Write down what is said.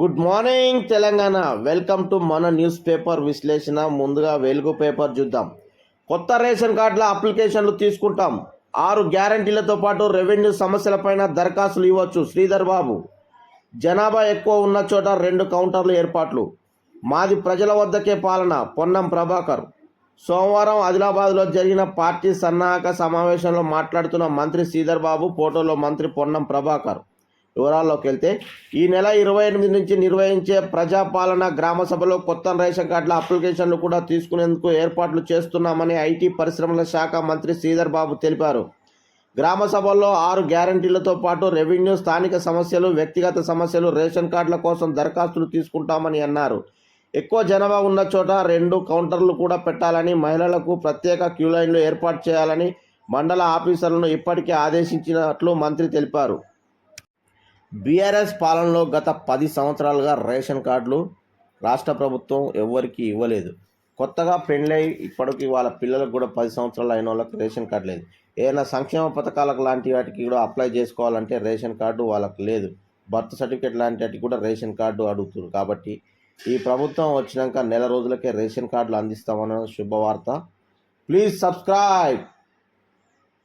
Good morning Telangana. Welcome to మన news paper విశ్లేషణ. ముందుగా వెలుగు పేపర్ చూద్దాం. కొత్త రేషన్ కార్డుల అప్లికేషన్లు తీసుకుంటాం. ఆరు గ్యారంటీలతో పాటు రెవెన్యూ సమస్యలపైన దరఖాస్తులు ఇవ్వచ్చు శ్రీధర్ బాబు. జనాభా ఎక్కువ ఉన్న చోట రెండు కౌంటర్లు ఏర్పాట్లు. మాది ప్రజల వద్దకే పాలన పొన్నం ప్రభాకర్. సోమవారం ఆదిలాబాద్లో జరిగిన పార్టీ సన్నాహక సమావేశంలో మాట్లాడుతున్న మంత్రి శ్రీధర్ బాబు ఫోటోలో మంత్రి పొన్నం ప్రభాకర్. వివరాల్లోకి వెళ్తే ఈ నెల ఇరవై ఎనిమిది నుంచి నిర్వహించే ప్రజాపాలన గ్రామ సభలో కొత్త రేషన్ కార్డుల అప్లికేషన్లు కూడా తీసుకునేందుకు ఏర్పాట్లు చేస్తున్నామని ఐటీ పరిశ్రమల శాఖ మంత్రి శ్రీధర్ బాబు తెలిపారు. గ్రామ సభల్లో ఆరు గ్యారంటీలతో పాటు రెవెన్యూ స్థానిక సమస్యలు వ్యక్తిగత సమస్యలు రేషన్ కార్డుల కోసం దరఖాస్తులు తీసుకుంటామని అన్నారు. ఎక్కువ జనాభా ఉన్న చోట రెండు కౌంటర్లు కూడా పెట్టాలని మహిళలకు ప్రత్యేక క్యూ లైన్లు ఏర్పాటు చేయాలని మండల ఆఫీసర్లను ఇప్పటికే ఆదేశించినట్లు మంత్రి తెలిపారు. బీఆర్ఎస్ పాలనలో గత పది సంవత్సరాలుగా రేషన్ కార్డులు రాష్ట్ర ప్రభుత్వం ఎవ్వరికి ఇవ్వలేదు. కొత్తగా పెళ్ళై ఇప్పటికి వాళ్ళ పిల్లలకు కూడా పది సంవత్సరాలు అయిన వాళ్ళకి రేషన్ కార్డు లేదు. ఏదైనా సంక్షేమ పథకాలకు లాంటి వాటికి కూడా అప్లై చేసుకోవాలంటే రేషన్ కార్డు వాళ్ళకి లేదు. బర్త్ సర్టిఫికేట్ లాంటి వాటికి కూడా రేషన్ కార్డు అడుగుతుంది కాబట్టి ఈ ప్రభుత్వం వచ్చినాక నెల రోజులకే రేషన్ కార్డులు అందిస్తామన్న శుభవార్త. Please subscribe.